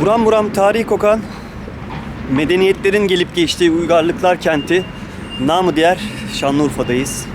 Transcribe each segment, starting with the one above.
Buram buram tarihi kokan medeniyetlerin gelip geçtiği uygarlıklar kenti namı diğer Şanlıurfa'dayız.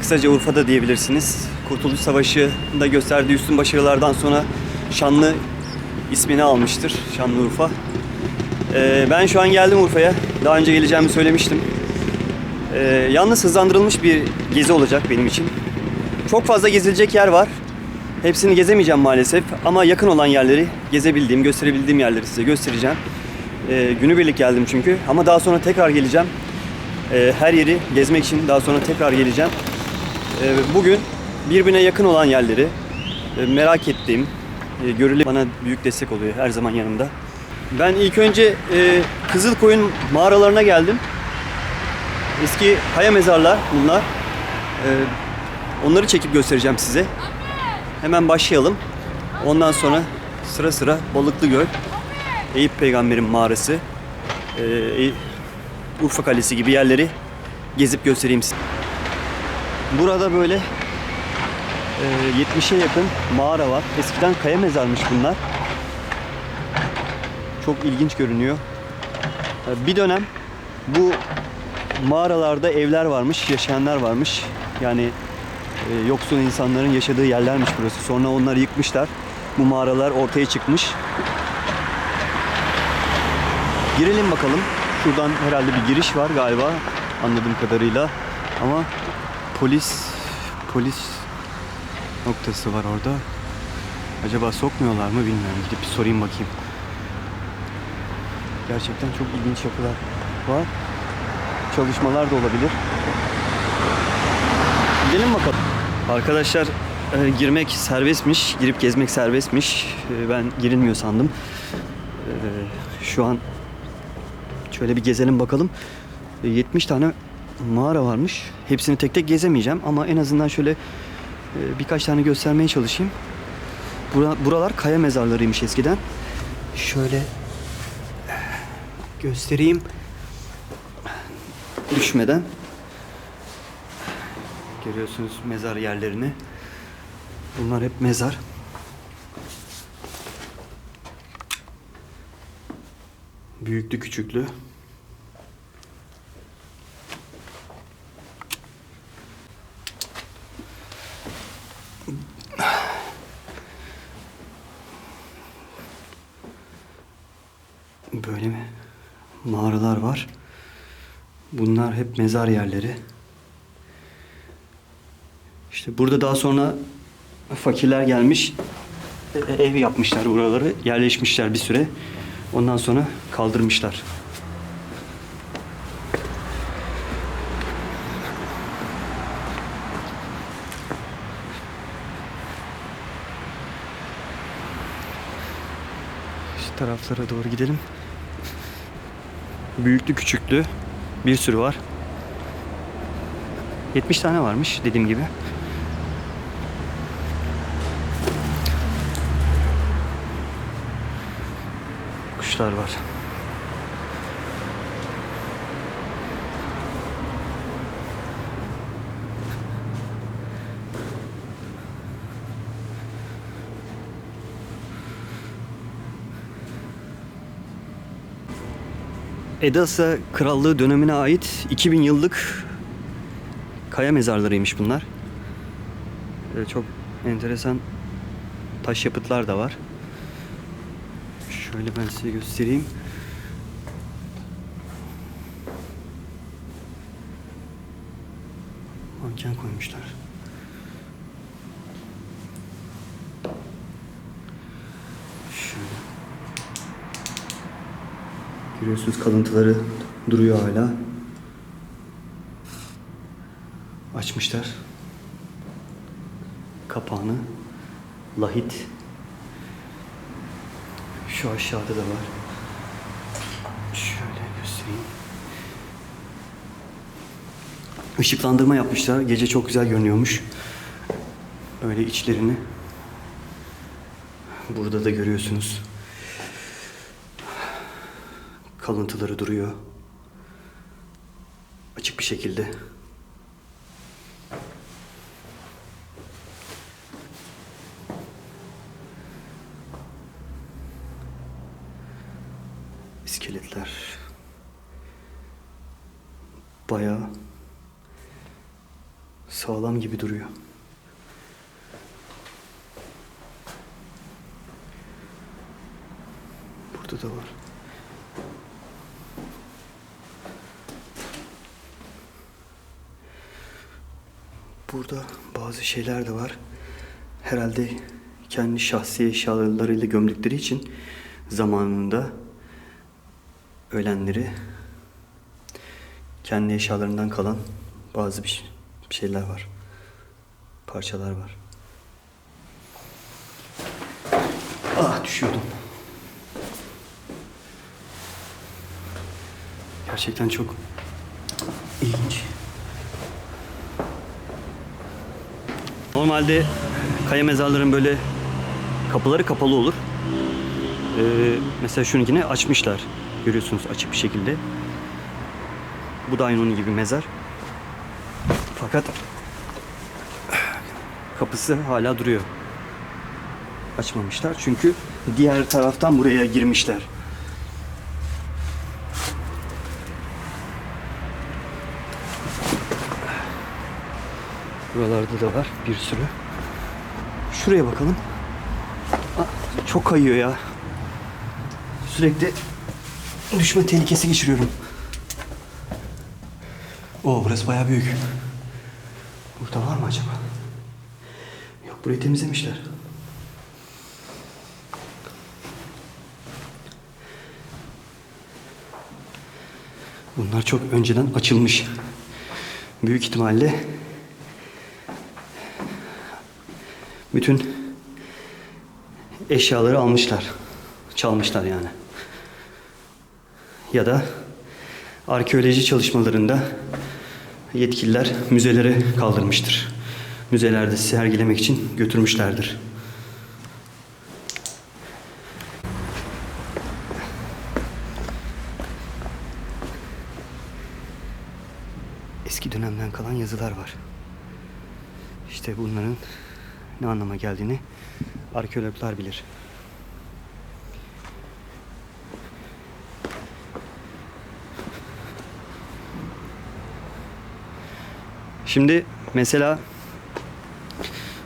Kısaca Urfa'da diyebilirsiniz. Kurtuluş Savaşı'nda gösterdiği üstün başarılardan sonra Şanlı ismini almıştır Şanlıurfa. Ee, ben şu an geldim Urfa'ya. Daha önce geleceğimi söylemiştim. Ee, yalnız hızlandırılmış bir gezi olacak benim için. Çok fazla gezilecek yer var. Hepsini gezemeyeceğim maalesef ama yakın olan yerleri gezebildiğim, gösterebildiğim yerleri size göstereceğim. Ee, günübirlik geldim çünkü ama daha sonra tekrar geleceğim. Ee, her yeri gezmek için daha sonra tekrar geleceğim. Ee, bugün birbirine yakın olan yerleri e, merak ettiğim, e, görüle bana büyük destek oluyor her zaman yanımda. Ben ilk önce e, Kızılkoyun mağaralarına geldim. Eski kaya mezarlar bunlar. Ee, onları çekip göstereceğim size. Hemen başlayalım. Ondan sonra sıra sıra Balıklı Göl, Eyüp Peygamber'in mağarası, e, Urfa Kalesi gibi yerleri gezip göstereyim size. Burada böyle e, 70'e yakın mağara var. Eskiden kaya mezarmış bunlar. Çok ilginç görünüyor. E, Bir dönem bu mağaralarda evler varmış, yaşayanlar varmış. Yani e, yoksul insanların yaşadığı yerlermiş burası. Sonra onları yıkmışlar. Bu mağaralar ortaya çıkmış. Girelim bakalım. Şuradan herhalde bir giriş var galiba anladığım kadarıyla. Ama polis polis noktası var orada. Acaba sokmuyorlar mı bilmiyorum. Gidip bir sorayım bakayım. Gerçekten çok ilginç yapılar var. Çalışmalar da olabilir. Gidelim bakalım. Arkadaşlar e, girmek serbestmiş, girip gezmek serbestmiş. E, ben girilmiyor sandım. E, şu an şöyle bir gezelim bakalım. E, 70 tane mağara varmış. Hepsini tek tek gezemeyeceğim ama en azından şöyle e, birkaç tane göstermeye çalışayım. Bura- buralar kaya mezarlarıymış eskiden. Şöyle göstereyim düşmeden. Görüyorsunuz mezar yerlerini. Bunlar hep mezar. Büyüklü küçüklü. Böyle mi? Mağaralar var. Bunlar hep mezar yerleri. İşte burada daha sonra fakirler gelmiş. e- Ev yapmışlar buraları. Yerleşmişler bir süre. Ondan sonra kaldırmışlar. Şu taraflara doğru gidelim. Büyüklü küçüklü bir sürü var. 70 tane varmış dediğim gibi. Kuşlar var. Edasa Krallığı dönemine ait 2000 yıllık kaya mezarlarıymış bunlar. Ee, çok enteresan taş yapıtlar da var. Şöyle ben size göstereyim. Manken koymuşlar. Şöyle. Görüyorsunuz kalıntıları duruyor hala. Açmışlar. Kapağını. Lahit. Şu aşağıda da var. Şöyle göstereyim. Işıklandırma yapmışlar. Gece çok güzel görünüyormuş. Böyle içlerini. Burada da görüyorsunuz. Kalıntıları duruyor. Açık bir şekilde. iskeletler. Bayağı sağlam gibi duruyor. Burada da var. Burada bazı şeyler de var. Herhalde kendi şahsi eşyalarıyla gömdükleri için zamanında ölenleri kendi eşyalarından kalan bazı bir şey- şeyler var. Parçalar var. Ah düşüyordum. Gerçekten çok ilginç. Normalde kaya mezarların böyle kapıları kapalı olur. Ee, mesela şununkini açmışlar. Görüyorsunuz açık bir şekilde. Bu da aynı onun gibi mezar. Fakat kapısı hala duruyor. Açmamışlar çünkü diğer taraftan buraya girmişler. Buralarda da var bir sürü. Şuraya bakalım. Çok kayıyor ya. Sürekli düşme tehlikesi geçiriyorum. Oo burası bayağı büyük. Burada var mı acaba? Yok burayı temizlemişler. Bunlar çok önceden açılmış. Büyük ihtimalle bütün eşyaları almışlar. Çalmışlar yani. Ya da arkeoloji çalışmalarında yetkililer müzelere kaldırmıştır. Müzelerde sergilemek için götürmüşlerdir. Eski dönemden kalan yazılar var. İşte bunların ne anlama geldiğini arkeologlar bilir. Şimdi mesela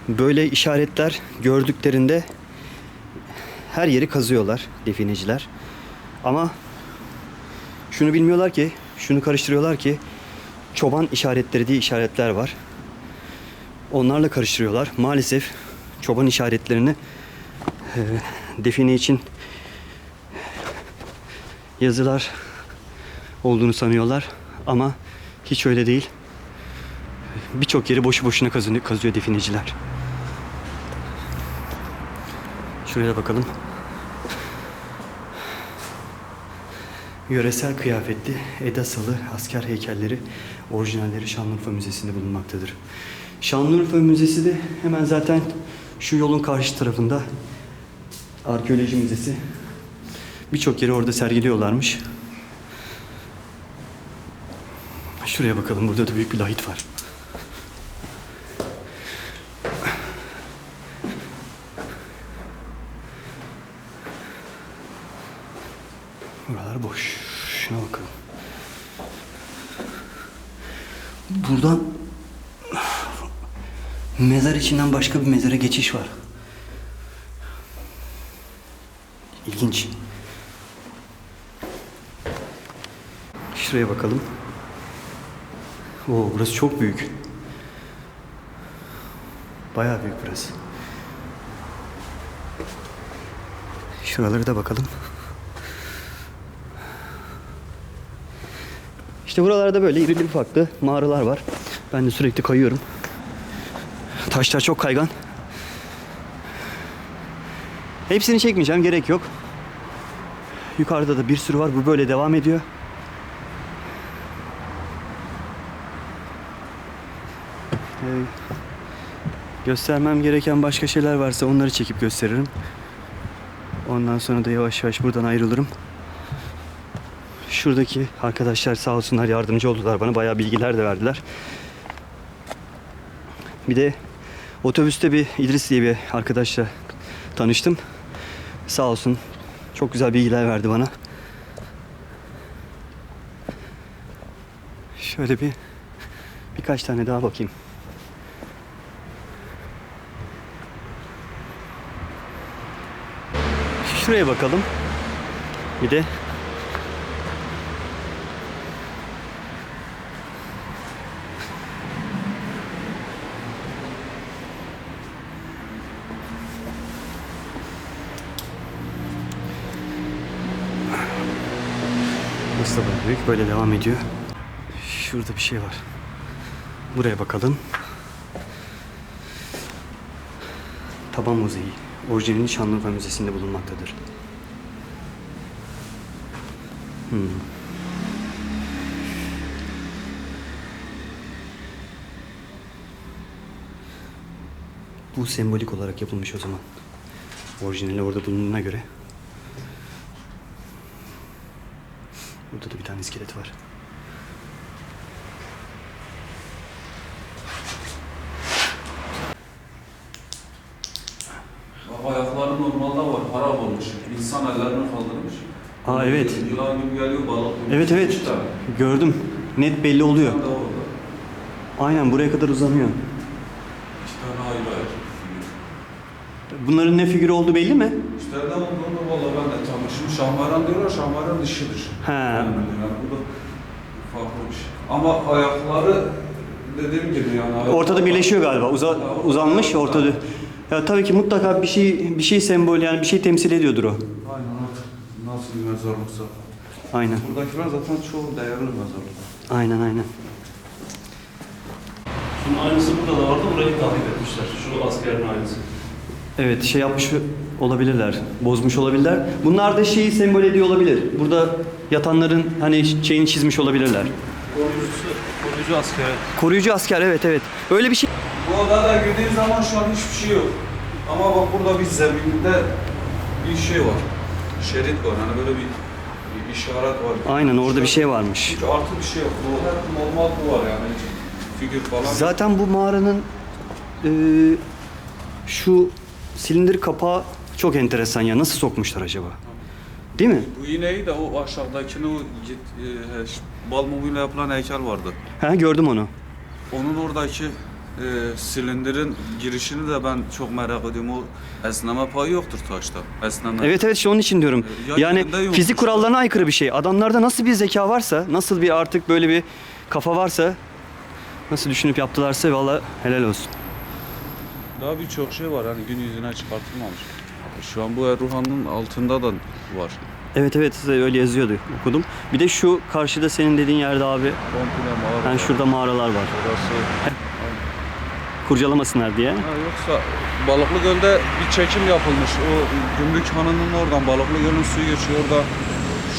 böyle işaretler gördüklerinde her yeri kazıyorlar defineciler. Ama şunu bilmiyorlar ki, şunu karıştırıyorlar ki çoban işaretleri diye işaretler var. Onlarla karıştırıyorlar. Maalesef çoban işaretlerini e, define için yazılar olduğunu sanıyorlar ama hiç öyle değil. Birçok yeri boşu boşuna kazanıyor, kazıyor defineciler. Şuraya bakalım. Yöresel kıyafetli Edasalı asker heykelleri orijinalleri Şanlıurfa Müzesi'nde bulunmaktadır. Şanlıurfa Müzesi de hemen zaten şu yolun karşı tarafında Arkeoloji Müzesi. Birçok yeri orada sergiliyorlarmış. Şuraya bakalım burada da büyük bir lahit var. Buralar boş. Şuna bakalım. Buradan mezar içinden başka bir mezara geçiş var. İlginç. Şuraya bakalım. Oo, burası çok büyük. Bayağı büyük burası. Şuraları da bakalım. İşte buralarda böyle irili ufaklı mağaralar var. Ben de sürekli kayıyorum. Taşlar çok kaygan. Hepsini çekmeyeceğim, gerek yok. Yukarıda da bir sürü var. Bu böyle devam ediyor. Ee, göstermem gereken başka şeyler varsa onları çekip gösteririm. Ondan sonra da yavaş yavaş buradan ayrılırım. Şuradaki arkadaşlar sağ olsunlar yardımcı oldular bana. Bayağı bilgiler de verdiler. Bir de Otobüste bir İdris diye bir arkadaşla tanıştım. Sağ olsun çok güzel bilgiler verdi bana. Şöyle bir birkaç tane daha bakayım. Şuraya bakalım. Bir de Mustafa Büyük böyle devam ediyor. Şurada bir şey var. Buraya bakalım. Taban Müzeyi. Orijinali Şanlıurfa Müzesi'nde bulunmaktadır. Hmm. Bu sembolik olarak yapılmış o zaman. Orijinali orada bulunduğuna göre. Burada da bir tane iskelet var. Ayakları normalde var, harap olmuş. İnsan ellerini kaldırmış. Aa, evet. Yılan gibi geliyor, balık gibi. Evet evet. İşte. Gördüm. Net belli oluyor. Aynen buraya kadar uzanıyor. Ayrı. Bunların ne figürü olduğu belli mi? İşte nereden olduğunu valla ben de tam. Şimdi şahmaran diyorlar, şahmaran dişidir. He. Yani bu da farklı bir şey. Ama ayakları dediğim gibi yani. ayakları- Ortada birleşiyor galiba. Uza- uzanmış ortada. Ya tabii ki mutlaka bir şey bir şey sembol yani bir şey temsil ediyordur o. Aynen artık. Nasıl bir mezarlıksa. Aynen. Buradakiler zaten çoğu değerli mezarlık. Aynen aynen. Şunun aynısı burada da vardı, burayı tahrip etmişler. Şu askerin aynısı. Evet şey yapmış olabilirler. Bozmuş olabilirler. Bunlar da şeyi sembol ediyor olabilir. Burada yatanların hani şeyini çizmiş olabilirler. Koruyucusu, koruyucu askere. Koruyucu asker evet evet. Öyle bir şey. Bu odada girdiğin zaman şu an hiçbir şey yok. Ama bak burada bir zeminde bir şey var. Şerit var. Hani böyle bir, bir işaret var. Aynen orada bir şey varmış. Hiç artı bir şey yok. Bu hep normal bu var yani. Hiç figür falan. Zaten bu mağaranın e, şu silindir kapağı çok enteresan ya. Nasıl sokmuşlar acaba? Değil mi? Bu iğneyi de o aşağıdakini o git, e, bal mumuyla yapılan heykel vardı. Ha gördüm onu. Onun oradaki e, silindirin girişini de ben çok merak ediyorum. O esneme payı yoktur taşta. Esneme. Evet evet işte onun için diyorum. Ya Yani yerinde yokmuş. fizik kurallarına aykırı bir şey. Adamlarda nasıl bir zeka varsa, nasıl bir artık böyle bir kafa varsa, nasıl düşünüp yaptılarsa valla helal olsun. Daha birçok şey var hani gün yüzüne çıkartılmamış. Şu an bu Erruhan'ın altında da var. Evet evet öyle yazıyordu okudum. Bir de şu karşıda senin dediğin yerde abi Komple mağara. yani şurada mağaralar var. Burası. Kurcalamasınlar diye. Ha, yoksa Balıklı Göl'de bir çekim yapılmış. O Gümrük Hanı'nın oradan Balıklı Göl'ün suyu geçiyor orada.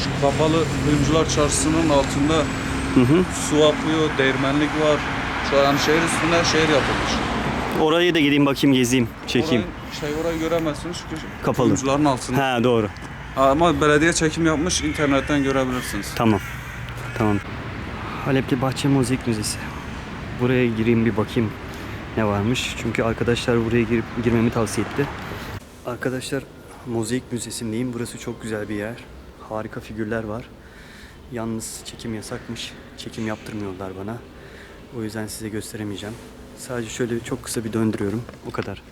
Şu kapalı Kuyumcular Çarşısı'nın altında Hı hı. su akıyor, değirmenlik var. Şu an şehir üstünde şehir yapılmış. Oraya da gideyim bakayım gezeyim, çekeyim. Orayı, şey orayı göremezsiniz çünkü Kapalı. kuyumcuların altında. Ha doğru. Ama belediye çekim yapmış, internetten görebilirsiniz. Tamam. Tamam. Halepli Bahçe Mozaik Müzesi. Buraya gireyim bir bakayım ne varmış. Çünkü arkadaşlar buraya girip girmemi tavsiye etti. Arkadaşlar Mozaik Müzesi'ndeyim. Burası çok güzel bir yer. Harika figürler var. Yalnız çekim yasakmış. Çekim yaptırmıyorlar bana. O yüzden size gösteremeyeceğim. Sadece şöyle çok kısa bir döndürüyorum. O kadar.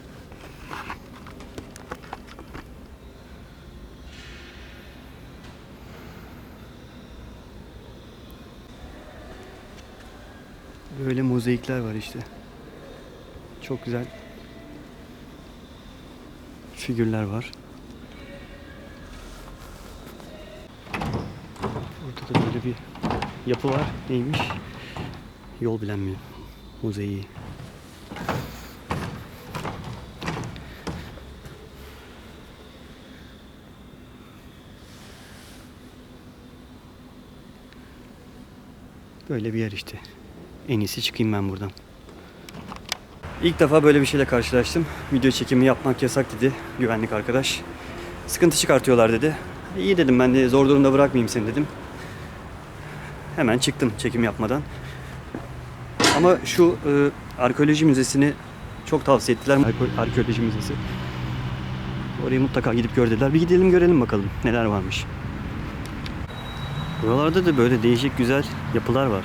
Böyle mozaikler var işte. Çok güzel figürler var. Burada da böyle bir yapı var. Neymiş? Yol bilen mi? Böyle bir yer işte. En iyisi çıkayım ben buradan. İlk defa böyle bir şeyle karşılaştım. Video çekimi yapmak yasak dedi güvenlik arkadaş. Sıkıntı çıkartıyorlar dedi. İyi dedim ben de zor durumda bırakmayayım seni dedim. Hemen çıktım çekim yapmadan. Ama şu e, arkeoloji müzesini çok tavsiye ettiler. Arke- arkeoloji müzesi. Orayı mutlaka gidip gör dediler. Bir gidelim görelim bakalım neler varmış. Buralarda da böyle değişik güzel yapılar var.